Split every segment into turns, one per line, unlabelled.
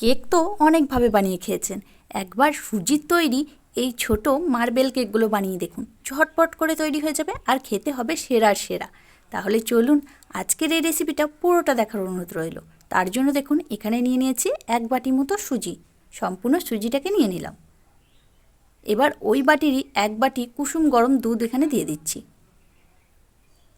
Cake তো অনেকভাবে বানিয়ে খেয়েছেন। একবার সুজির তৈরি এই ছোট মার্বেল কেকগুলো বানিয়ে দেখুন। ঝটপট করে তৈরি হয়ে যাবে আর খেতে হবে সেরার সেরা। তাহলে চলুন আজকের এই রেসিপিটা পুরোটা দেখার অনুরোধ রইল। তার জন্য দেখুন, এখানে নিয়ে নিয়েছি এক বাটি মতো সুজি। সম্পূর্ণ সুজিটাকে নিয়ে নিলাম। এবার ওই বাটিরই এক বাটি কুসুম গরম দুধ এখানে দিয়ে দিচ্ছি।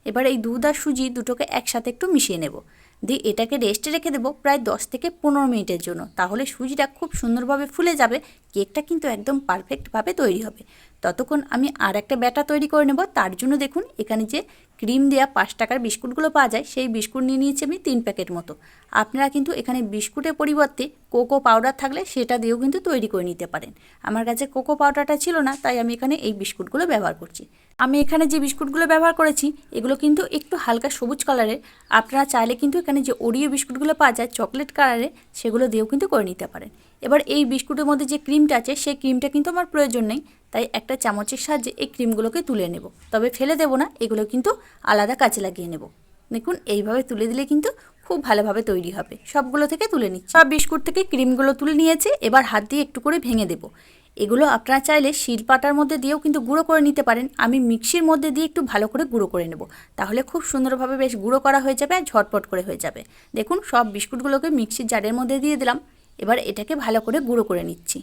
এবার এই দুধ আর সুজি দুটোকে একসাথে একটু মিশিয়ে নেব। দিয়ে এটাকে রেস্টে রেখে দেবো প্রায় দশ থেকে পনেরো মিনিটের জন্য। তাহলে সুজিটা খুব সুন্দরভাবে ফুলে যাবে কেকটা কিন্তু একদম পারফেক্টভাবে তৈরি হবে। ততক্ষণ আমি আর একটা ব্যাটা তৈরি করে নেব। তার জন্য দেখুন, এখানে যে ক্রিম দেওয়া পাঁচ টাকার বিস্কুটগুলো পাওয়া যায়, সেই বিস্কুট নিয়ে নিয়েছি আমি তিন প্যাকেট মতো। আপনারা কিন্তু এখানে বিস্কুটের পরিবর্তে কোকো পাউডার থাকলে সেটা দিয়েও কিন্তু তৈরি করে নিতে পারেন। আমার কাছে কোকো পাউডারটা ছিল না, তাই আমি এখানে এই বিস্কুটগুলো ব্যবহার করছি। আমি এখানে যে বিস্কুটগুলো ব্যবহার করেছি, এগুলো কিন্তু একটু হালকা সবুজ কালারের। আপনারা চাইলে কিন্তু এখানে যে ওরিও বিস্কুটগুলো পাওয়া যায়, চকলেট কালারে সেগুলো দিয়েও কিন্তু করে নিতে পারেন। এবার এই বিস্কুটের মধ্যে যে ক্রিমটা আছে, সেই ক্রিমটা কিন্তু আমার প্রয়োজন নেই। তাই একটা চামচের সাহায্যে এই ক্রিমগুলোকে তুলে নেব। তবে ফেলে দেবো না, এগুলো কিন্তু আলাদা কাজে লাগিয়ে নেব। দেখুন, এইভাবে তুলে দিলে কিন্তু খুব ভালোভাবে তৈরি হবে। সবগুলো থেকে তুলে নিচ্ছি। সব বিস্কুট থেকে ক্রিমগুলো তুলে নিয়েছে, এবার হাত দিয়ে একটু করে ভেঙে দেবো। এগুলো আপনারা চাইলে শিলপাটার মধ্যে দিয়েও কিন্তু গুঁড়ো করে নিতে পারেন। আমি মিক্সির মধ্যে দিয়ে একটু ভালো করে গুঁড়ো করে নেব। তাহলে খুব সুন্দরভাবে বেশ গুঁড়ো করা হয়ে যাবে আর ঝটপট করে হয়ে যাবে। দেখুন, সব বিস্কুটগুলোকে মিক্সির জারের মধ্যে দিয়ে দিলাম। এবার এটাকে ভালো করে গুঁড়ো করে নিচ্ছি।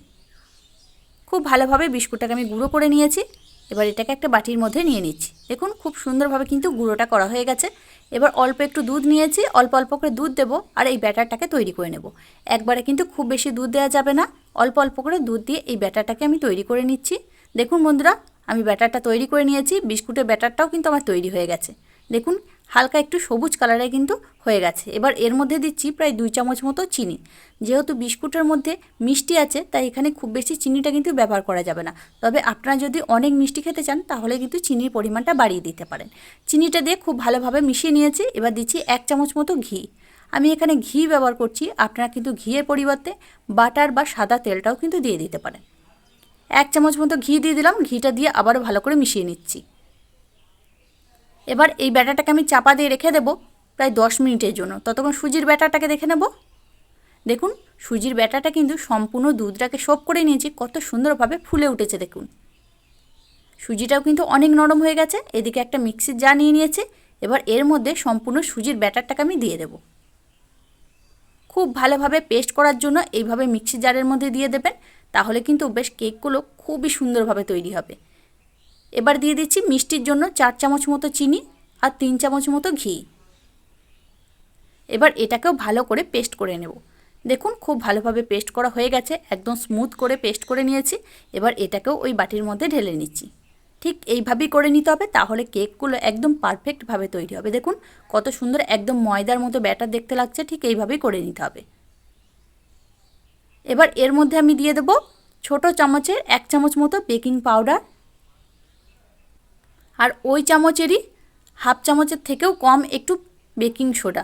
খুব ভালোভাবে বিস্কুটটাকে আমি গুঁড়ো করে নিয়েছি। এবার এটাকে একটা বাটির মধ্যে নিয়ে নিচ্ছি। দেখুন, খুব সুন্দরভাবে কিন্তু গুঁড়োটা করা হয়ে গেছে। এবার অল্প একটু দুধ নিয়েছি, অল্প অল্প করে দুধ দেবো আর এই ব্যাটারটাকে তৈরি করে নেব। একবারে কিন্তু খুব বেশি দুধ দেওয়া যাবে না, অল্প অল্প করে দুধ দিয়ে এই ব্যাটারটাকে আমি তৈরি করে নিচ্ছি। দেখুন বন্ধুরা, আমি ব্যাটারটা তৈরি করে নিয়েছি, বিস্কুটের ব্যাটারটাও কিন্তু আমার তৈরি হয়ে গেছে। দেখুন হালকা একটু সবুজ কালারে কিন্তু হয়ে গেছে। এবার এর মধ্যে দিচ্ছি প্রায় দুই চামচ মতো চিনি। যেহেতু বিস্কুটের মধ্যে মিষ্টি আছে, তাই এখানে খুব বেশি চিনিটা কিন্তু ব্যবহার করা যাবে না। তবে আপনারা যদি অনেক মিষ্টি খেতে চান, তাহলে কিন্তু চিনির পরিমাণটা বাড়িয়ে দিতে পারেন। চিনিটা দিয়ে খুব ভালোভাবে মিশিয়ে নিয়েছি। এবার দিচ্ছি এক চামচ মতো ঘি। আমি এখানে ঘি ব্যবহার করছি। আপনারা কিন্তু ঘিয়ের পরিবর্তে বাটার বা সাদা তেলটাও কিন্তু দিয়ে দিতে পারেন। এক চামচ মতো ঘি দিয়ে দিলাম। ঘিটা দিয়ে আবারও ভালো করে মিশিয়ে নিচ্ছি। এবার এই ব্যাটারটাকে আমি চাপা দিয়ে রেখে দেবো প্রায় দশ মিনিটের জন্য। ততক্ষণ সুজির ব্যাটারটাকে দেখে নেব। দেখুন, সুজির ব্যাটারটা কিন্তু সম্পূর্ণ দুধটাকে সোপ করে নিয়েছি, কত সুন্দরভাবে ফুলে উঠেছে, দেখুন। সুজিটাও কিন্তু অনেক নরম হয়ে গেছে, এদিকে একটা মিক্সির জার নিয়ে নিয়েছে, এবার এর মধ্যে সম্পূর্ণ সুজির ব্যাটারটাকে আমি দিয়ে দেব। খুব ভালোভাবে পেস্ট করার জন্য এইভাবে মিক্সি জারের মধ্যে দিয়ে দেবেন, তাহলে কিন্তু বেশ কেকগুলো খুবই সুন্দরভাবে তৈরি হবে। এবার দিয়ে দিচ্ছি মিষ্টির জন্য চার চামচ মতো চিনি আর তিন চামচ মতো ঘি। এবার এটাকেও ভালো করে পেস্ট করে নেব। দেখুন খুব ভালোভাবে পেস্ট করা হয়ে গেছে, একদম স্মুথ করে পেস্ট করে নিয়েছি। এবার এটাকেও ওই বাটির মধ্যে ঢেলে নিচ্ছি। ঠিক এইভাবেই করে নিতে হবে, তাহলে কেকগুলো একদম পারফেক্টভাবে তৈরি হবে। দেখুন কত সুন্দর একদম ময়দার মতো ব্যাটার দেখতে লাগছে, ঠিক এইভাবেই করে নিতে হবে। এবার এর মধ্যে আমি দিয়ে দেবো ছোট চামচের এক চামচ মতো বেকিং পাউডার আর ওই চামচেরই হাফ চামচের থেকেও কম একটু বেকিং সোডা।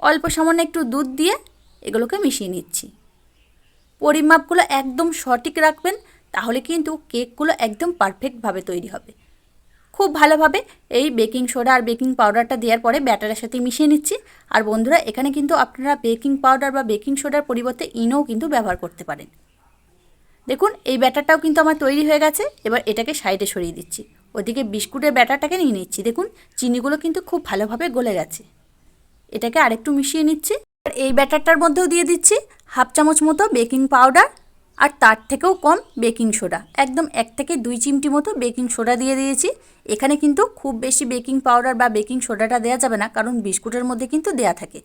অল্প সামান্য একটু দুধ দিয়ে এগুলোকে মিশিয়ে নিচ্ছি। পরিমাপগুলো একদম সঠিক রাখবেন, তাহলে কিন্তু কেকগুলো একদম পারফেক্টভাবে তৈরি হবে। খুব ভালোভাবে এই বেকিং সোডা আর বেকিং পাউডারটা দেওয়ার পরে ব্যাটারের সাথে মিশিয়ে নিচ্ছি। আর বন্ধুরা, এখানে কিন্তু আপনারা বেকিং পাউডার বা বেকিং সোডার পরিবর্তে ইনোও কিন্তু ব্যবহার করতে পারেন। দেখুন, এই ব্যাটারটাও কিন্তু আমার তৈরি হয়ে গেছে। এবার এটাকে সাইডে সরিয়ে দিচ্ছি। ওদিকে বিস্কুটের ব্যাটারটাকে নিয়ে নিচ্ছি। দেখুন, চিনিগুলো কিন্তু খুব ভালোভাবে গলে গেছে। এটাকে আরেকটু মিশিয়ে নিচ্ছি। আর এই ব্যাটারটার মধ্যেও দিয়ে দিচ্ছি হাফ চামচ মতো বেকিং পাউডার আর তার থেকেও কম বেকিং সোডা। একদম এক থেকে দুই চিমটি মতো বেকিং সোডা দিয়ে দিয়েছি। এখানে কিন্তু খুব বেশি বেকিং পাউডার বা বেকিং সোডাটা দেওয়া যাবে না, কারণ বিস্কুটের মধ্যে কিন্তু দেয়া থাকে।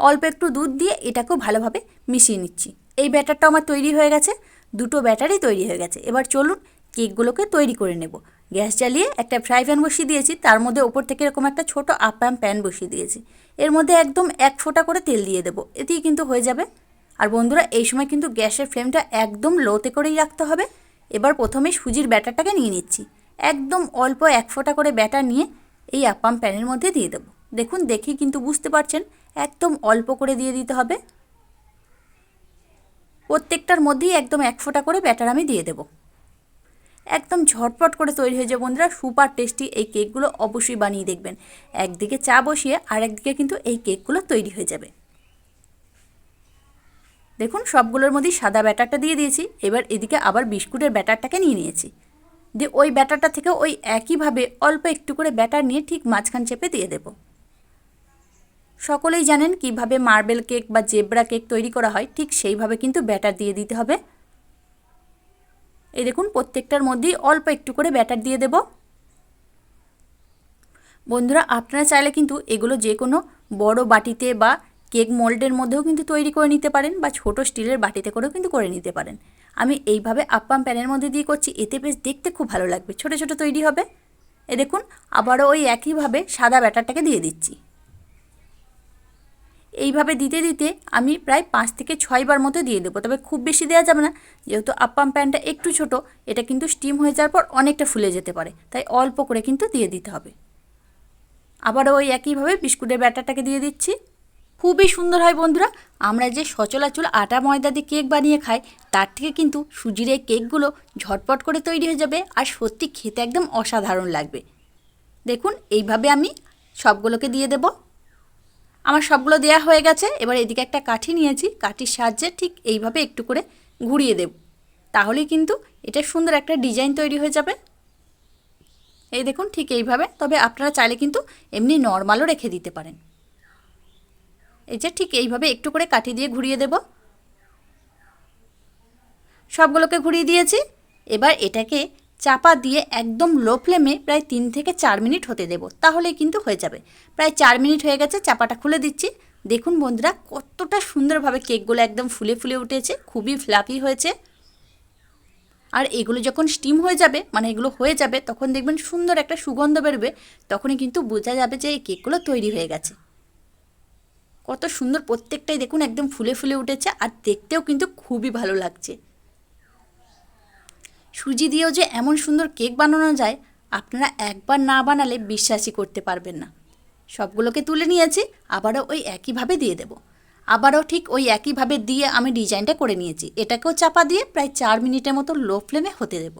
অল্প একটু দুধ দিয়ে এটাকেও ভালোভাবে মিশিয়ে নিচ্ছি। এই ব্যাটারটা আমার তৈরি হয়ে গেছে। দুটো ব্যাটারি তৈরি হয়ে গেছে। এবার চলুন কেকগুলোকে তৈরি করে নেব। গ্যাস জ্বালিয়ে একটা ফ্রাই প্যান বসিয়ে দিয়েছি। তার মধ্যে ওপর থেকে এরকম একটা ছোট আপাম প্যান বসিয়ে দিয়েছি। এর মধ্যে একদম এক ফোঁটা করে তেল দিয়ে দেবো। এতেই কিন্তু হয়ে যাবে। আর বন্ধুরা, এই সময় কিন্তু গ্যাসের ফ্লেমটা একদম লোতে করেই রাখতে হবে। এবার প্রথমে সুজির ব্যাটারটাকে নিয়ে নিচ্ছি। একদম অল্প এক ফোঁটা করে ব্যাটার নিয়ে এই আপাম প্যানের মধ্যে দিয়ে দেবো। দেখুন দেখেই কিন্তু বুঝতে পারছেন, একদম অল্প করে দিয়ে দিতে হবে। প্রত্যেকটার মধ্যেই একদম এক ফোঁটা করে ব্যাটার আমি দিয়ে দেবো। একদম ঝটপট করে তৈরি হয়ে যাবে বন্ধুরা, সুপার টেস্টি এই কেকগুলো অবশ্যই বানিয়ে দেখবেন। একদিকে চা বসিয়ে আর একদিকে কিন্তু এই কেকগুলো তৈরি হয়ে যাবে। দেখুন, সবগুলোর মধ্যেই সাদা ব্যাটারটা দিয়ে দিয়েছি, এবার এদিকে আবার বিস্কুটের ব্যাটারটাকে নিয়ে নিয়েছি। দিয়ে ওই ব্যাটারটা থেকে ওই একইভাবে অল্প একটু করে ব্যাটার নিয়ে ঠিক মাঝখান চেপে দিয়ে দেব। সকলেই জানেন কীভাবে মার্বেল কেক বা জেব্রা কেক তৈরি করা হয়, ঠিক সেইভাবে কিন্তু ব্যাটার দিয়ে দিতে হবে। এই দেখুন, প্রত্যেকটার মধ্যেই অল্প একটু করে ব্যাটার দিয়ে দেব। বন্ধুরা, আপনারা চাইলে কিন্তু এগুলো যে কোনো বড় বাটিতে বা কেক মোল্ডের মধ্যেও কিন্তু তৈরি করে নিতে পারেন বা ছোট স্টিলের বাটিতে করেও কিন্তু করে নিতে পারেন। আমি এইভাবে আপ্পাম প্যানের মধ্যে দিয়ে করছি, এতে বেশ দেখতে খুব ভালো লাগবে। ছোট ছোট তৈরি হবে। এ দেখুন, আবারও ওই একইভাবে সাদা ব্যাটারটাকে দিয়ে দিচ্ছি। এইভাবে দিতে দিতে আমি প্রায় পাঁচ থেকে ছয়বার মতো দিয়ে দেবো। তবে খুব বেশি দেওয়া যাবে না। যেহেতু আপ্পাম প্যানটা একটু ছোট, এটা কিন্তু স্টিম হয়ে যাওয়ার পর অনেকটা ফুলে যেতে পারে। তাই অল্প করে কিন্তু দিয়ে দিতে হবে। আবারও ওই একইভাবে বিস্কুটের ব্যাটারটাকে দিয়ে দিচ্ছি। খুবই সুন্দর হয় বন্ধুরা। আমরা যে সচলাচল আটা, ময়দা দিয়ে কেক বানিয়ে খাই, তার থেকে কিন্তু সুজির এই কেকগুলো ঝটপট করে তৈরি হয়ে যাবে আর সত্যি খেতে একদম অসাধারণ লাগবে। দেখুন, এইভাবে আমি সবগুলোকে দিয়ে দেব। আমার সবগুলো দেয়া হয়ে গেছে, এবার এদিকে একটা কাঠি নিয়েছি, কাঠির সাহায্যে ঠিক এইভাবে একটু করে ঘুরিয়ে দেব। তাহলেই কিন্তু এটা সুন্দর একটা ডিজাইন তৈরি হয়ে যাবে। এই দেখুন ঠিক এইভাবে, তবে আপনারা চাইলে কিন্তু এমনি নর্মালও রেখে দিতে পারেন। এই যে ঠিক এইভাবে একটু করে কাঠি দিয়ে ঘুরিয়ে দেব। সবগুলোকে ঘুরিয়ে দিয়েছি। এবার এটাকে চাপা দিয়ে একদম লো ফ্লেমে প্রায় তিন থেকে চার মিনিট হতে দেব, তাহলেই কিন্তু হয়ে যাবে। প্রায় চার মিনিট হয়ে গেছে, চাপাটা খুলে দিচ্ছি। দেখুন বন্ধুরা, কতটা সুন্দরভাবে কেকগুলো একদম ফুলে ফুলে উঠেছে, খুবই ফ্লাপি হয়েছে। আর এগুলো যখন স্টিম হয়ে যাবে মানে এগুলো হয়ে যাবে, তখন দেখবেন সুন্দর একটা সুগন্ধ বেরোবে, তখনই কিন্তু বোঝা যাবে যে এই কেকগুলো তৈরি হয়ে গেছে। কত সুন্দর প্রত্যেকটাই দেখুন একদম ফুলে ফুলে উঠেছে, আর দেখতেও কিন্তু খুবই ভালো লাগছে। সুজি দিয়েও যে এমন সুন্দর কেক বানানো যায়, আপনারা একবার না বানালে বিশ্বাসই করতে পারবেন না। সবগুলোকে তুলে নিয়েছি, আবারও ওই একইভাবে দিয়ে দেব। আবারও ঠিক ওই একইভাবে দিয়ে আমি ডিজাইনটা করে নিয়েছি। এটাকেও চাপা দিয়ে প্রায় চার মিনিটের মতো লো ফ্লেমে হতে দেব।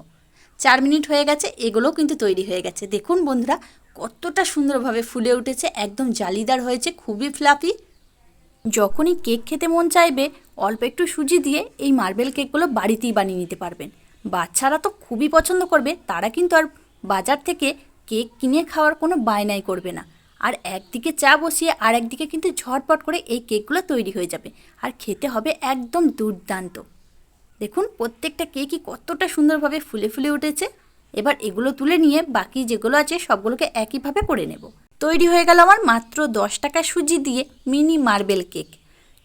চার মিনিট হয়ে গেছে, এগুলোও কিন্তু তৈরি হয়ে গেছে। দেখুন বন্ধুরা, কতটা সুন্দরভাবে ফুলে উঠেছে, একদম জালিদার হয়েছে, খুবই ফ্লাফি। যখনই কেক খেতে মন চাইবে, অল্প একটু সুজি দিয়ে এই মার্বেল কেকগুলো বাড়িতেই বানিয়ে নিতে পারবেন। বাচ্চারা তো খুবই পছন্দ করবে, তারা কিন্তু আর বাজার থেকে কেক কিনে খাওয়ার কোনো বায়নাই করবে না। আর একদিকে চা বসিয়ে আর একদিকে কিন্তু ঝটপট করে এই কেকগুলো তৈরি হয়ে যাবে। আর খেতে হবে একদম দুর্দান্ত। দেখুন, প্রত্যেকটা কেকই কতটা সুন্দরভাবে ফুলে ফুলে উঠেছে। এবার এগুলো তুলে নিয়ে বাকি যেগুলো আছে সবগুলোকে একইভাবে করে নেব। তৈরি হয়ে গেল আমার মাত্র দশ টাকা সুজি দিয়ে মিনি মার্বেল কেক।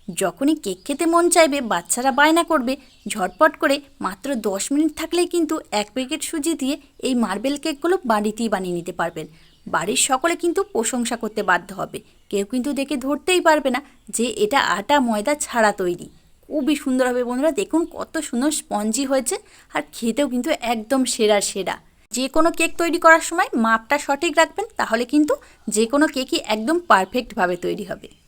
যখনই কেক খেতে মন চাইবে, বাচ্চারা বায়না করবে, ঝটপট করে মাত্র দশ মিনিট থাকলেই কিন্তু এক প্যাকেট সুজি দিয়ে এই মার্বেল কেকগুলো বাড়িতেই বানিয়ে নিতে পারবেন। বাড়ির সকলে কিন্তু প্রশংসা করতে বাধ্য হবে। কেউ কিন্তু দেখে ধরতেই পারবে না যে এটা আটা ময়দা ছাড়া তৈরি। খুবই সুন্দর হবে বন্ধুরা, দেখুন কত সুন্দর স্পঞ্জি হয়েছে আর খেতেও কিন্তু একদম সেরা সেরা। যে কোনো কেক তৈরি করার সময় মাপটা সঠিক রাখবেন, তাহলে কিন্তু যে কোনো কেকই একদম পারফেক্টভাবে তৈরি হবে।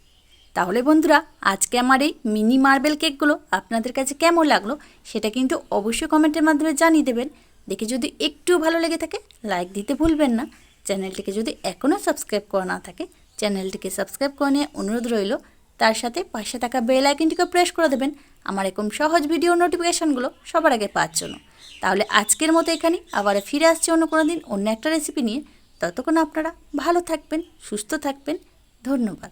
তাহলে বন্ধুরা, আজকে আমার এই মিনি মার্বেল কেকগুলো আপনাদের কাছে কেমন লাগল সেটা কিন্তু অবশ্যই কমেন্টের মাধ্যমে জানিয়ে দেবেন। দেখে যদি একটু ভালো লেগে থাকে, লাইক দিতে ভুলবেন না। চ্যানেলটিকে যদি এখনও সাবস্ক্রাইব করা না থাকে, চ্যানেলটিকে সাবস্ক্রাইব করে নিয়ে অনুরোধ রইল। তার সাথে পাশে থাকা বেল আইকনটিকে প্রেস করে দেবেন। আমার এরকম সহজ ভিডিও নোটিফিকেশানগুলো সবার আগে পাওয়ার জন্য। তাহলে আজকের মতো এখানে আবার ফিরে আসছে অন্য কোনো দিন অন্য একটা রেসিপি নিয়ে। ততক্ষণ আপনারা ভালো থাকবেন, সুস্থ থাকবেন। ধন্যবাদ।